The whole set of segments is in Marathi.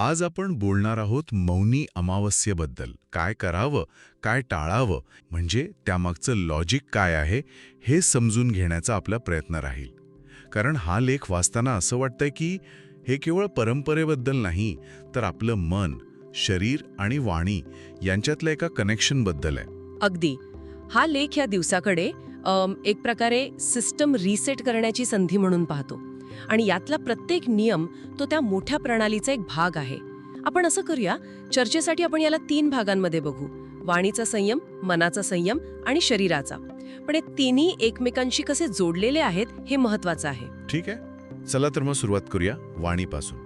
आज आपण बोलणार आहोत मौनी अमावस्येबद्दल. काय करावं? काय टाळावं? म्हणजे त्यामागचं लॉजिक काय आहे? हे समजून घेण्याचा आपला प्रयत्न राहील. कारण हा लेख वाचताना असं वाटतंय की हे केवळ परंपरेबद्दल नाही तर आपलं मन शरीर आणि वाणी यांच्यातल्या एका कनेक्शनबद्दल आहे. अगदी. हा लेख या दिवसाकडे एक प्रकारे सिस्टम रिसेट करण्याची संधी म्हणून पाहतो. आणि यातला प्रत्येक नियम तो त्या मोठ्या प्रणालीचा एक भाग आहे. आपण असं करूया चर्चेसाठी आपण याला तीन भागांमध्ये बघू. वाणीचा संयम मनाचा संयम आणि शरीराचा. पण हे तिन्ही एकमेकांशी कसे जोडलेले आहेत हे महत्वाचं आहे. ठीक आहे. चला तर मग सुरुवात करूया वाणीपासून.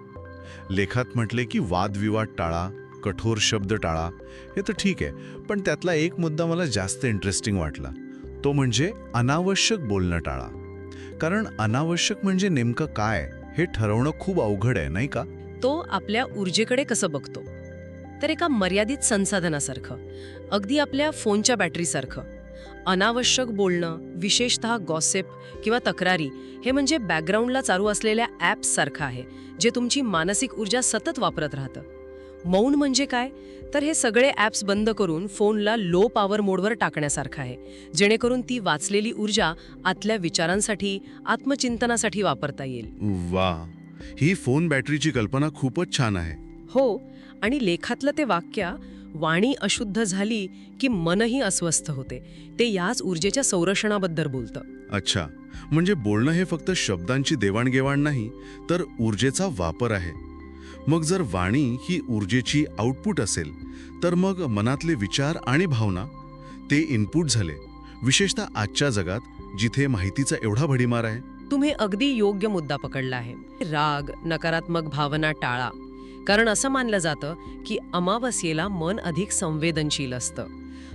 लेखात म्हटले की वादविवाद टाळा कठोर शब्द टाळा हे तर ठीक आहे. पण त्यातला एक मुद्दा मला जास्त इंटरेस्टिंग वाटला. तो म्हणजे अनावश्यक बोलणं टाळा. कारण अनावश्यक म्हणजे नेमकं काय हे ठरवणं खूप अवघड आहे नाही का? तो आपल्या ऊर्जेकडे कसं बघतो? तर एका मर्यादित संसाधनासारखं अगदी आपल्या फोनच्या बॅटरीसारखं. अनावश्यक बोलणं विशेषतः गॉसेप किंवा तक्रारी हे म्हणजे बॅकग्राऊंडला चालू असलेल्या ॲप्ससारखं आहे जे तुमची मानसिक ऊर्जा सतत वापरत राहतं. मौन म्हणजे काय? तर हे सगळे ॲप्स बंद करून फोनला लो पॉवर मोडवर टाकण्यासारखं आहे. जेणेकरून ती वाचलेली ऊर्जा आतल्या विचारांसाठी आत्मचिंतनासाठी वापरता येईल. वा! ही फोन बॅटरीची कल्पना खूपच छान आहे. हो आणि लेखातलं ते वाक्य वाणी अशुद्ध झाली की मनही अस्वस्थ होते. ते याच ऊर्जेच्या संरक्षणाबद्दल बोलतं. अच्छा. म्हणजे बोलणं हे फक्त शब्दांची देवाणघेवाण नाही तर ऊर्जेचा वापर आहे. मग जर वाणी ही ऊर्जेची आउटपुट असेल तर मग मनातले विचार आणि भावना ते इनपुट झाले. विशेषतः आजच्या जगात जिथे माहितीचा एवढा भडीमार आहे. तुम्ही अगदी योग्य मुद्दा पकडला आहे. राग नकारात्मक भावना टाळा. कारण असं मानलं जातं की अमावस्येला मन अधिक संवेदनशील असतं.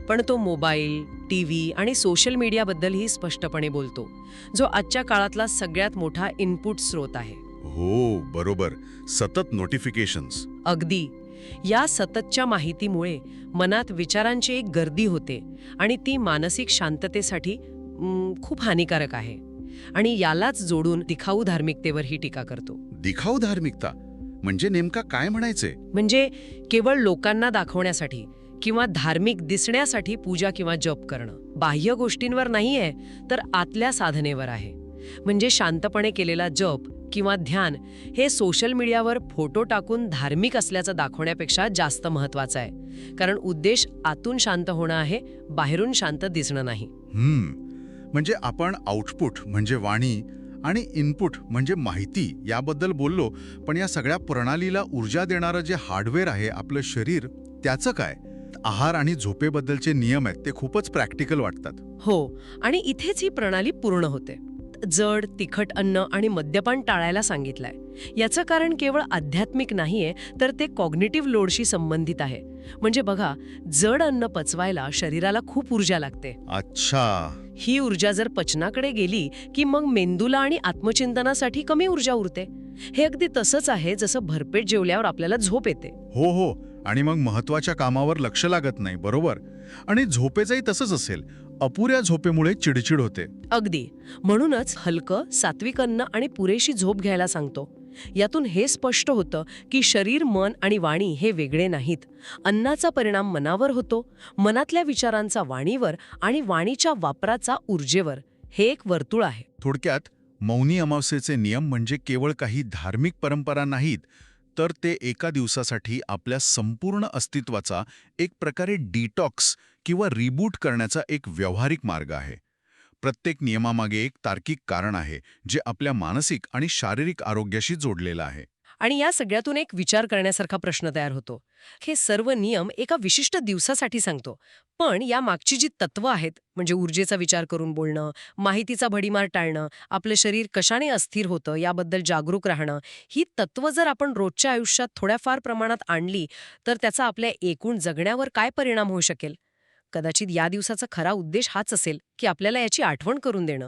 पण तो मोबाईल टी व्ही आणि सोशल मीडियाबद्दलही स्पष्टपणे बोलतो जो आजच्या काळातला सगळ्यात मोठा इनपुट स्रोत आहे. हो बरोबर. सतत नोटिफिकेशन्स अगदी. या सततच्या माहितीमुळे मनात विचारांची एक गर्दी होते आणि ती मानसिक शांततेसाठी म, खूप हानिकारक आहे. आणि यालाच जोडून दिखाऊ धार्मिकतेवर ही टीका करतो. दिखाऊ धार्मिकता? म्हणजे नेमका काय म्हणायचे? म्हणजे केवळ लोकांना दाखवण्यासाठी किंवा धार्मिक दिसण्यासाठी पूजा किंवा जप करणं. बाह्य गोष्टींवर नाहीये तर आतल्या साधनेवर आहे. म्हणजे शांतपणे केलेला जप किंवा ध्यान हे सोशल मीडियावर फोटो टाकून धार्मिक असल्याचं दाखवण्यापेक्षा जास्त महत्वाचं आहे. कारण उद्देश आतून शांत होणं आहे बाहेरून शांत दिसणं नाही. हम्म. म्हणजे आपण आउटपुट म्हणजे वाणी आणि इनपुट म्हणजे माहिती याबद्दल बोललो पण या सगळ्या प्रणालीला ऊर्जा देणारं जे हार्डवेअर आहे आपलं शरीर त्याचं काय? आहार आणि झोपेबद्दलचे नियम आहेत ते खूपच प्रॅक्टिकल वाटतात. हो. आणि इथेच ही प्रणाली पूर्ण होते. जड तिखट अन्न आणि मद्यपान टाळायला सांगितलंय. याचं कारण केवळ आध्यात्मिक नाहीये तर ते कॉग्निटिव्ह लोडशी संबंधित आहे. म्हणजे बघा जड अन्न पचवायला शरीराला खूप ऊर्जा लागते. अच्छा. ही ऊर्जा जर पचनाकडे गेली की मग मेंदूला आणि आत्मचिंतनासाठी कमी ऊर्जा उरते? हे अगदी तसंच आहे जसं भरपेट जेवल्यावर आपल्याला झोप येते. हो हो. आणि मग महत्त्वाच्या कामावर लक्ष लागत नाही बरोबर? आणि झोपेचंही तसंच असेल. अपुऱ्या झोपेमुळे चिडचिड होते. अगदी. म्हणूनच हलकं सात्विक अन्न आणि पुरेशी झोप घ्यायला सांगतो. यातून हे स्पष्ट होतं की शरीर मन आणि वाणी हे वेगळे नाहीत. अन्नाचा परिणाम मनावर होतो मनातल्या विचारांचा वाणीवर आणि वाणीच्या वापराचा ऊर्जेवर. हे एक वर्तुळ आहे. थोडक्यात मौनी अमावस्येचे नियम म्हणजे केवळ काही धार्मिक परंपरा नाहीत तर ते एका दिवसासाठी आपल्या संपूर्ण अस्तित्वाचा एक प्रकारे डिटॉक्स किंवा रिबूट करण्याचा एक व्यावहारिक मार्ग आहे. प्रत्येक नियमामागे एक तार्किक कारण आहे जे आपल्या मानसिक आणि शारीरिक आरोग्याशी जोडलेलं आहे. आणि या सगळ्यातून एक विचार करण्यासारखा प्रश्न तयार होतो. हे सर्व नियम एका विशिष्ट दिवसासाठी सांगतो. पण या मागची जी तत्व आहेत म्हणजे ऊर्जेचा विचार करून बोलणं माहितीचा भडीमार टाळणं आपलं शरीर कशाने अस्थिर होतं याबद्दल जागरूक राहणं ही तत्व जर आपण रोजच्या आयुष्यात थोड्याफार प्रमाणात आणली तर त्याचा आपल्या एकूण जगण्यावर काय परिणाम होऊ शकेल? कदाचित या दिवसाचा खरा उद्देश हाच असेल की आपल्याला याची आठवण करून देणं.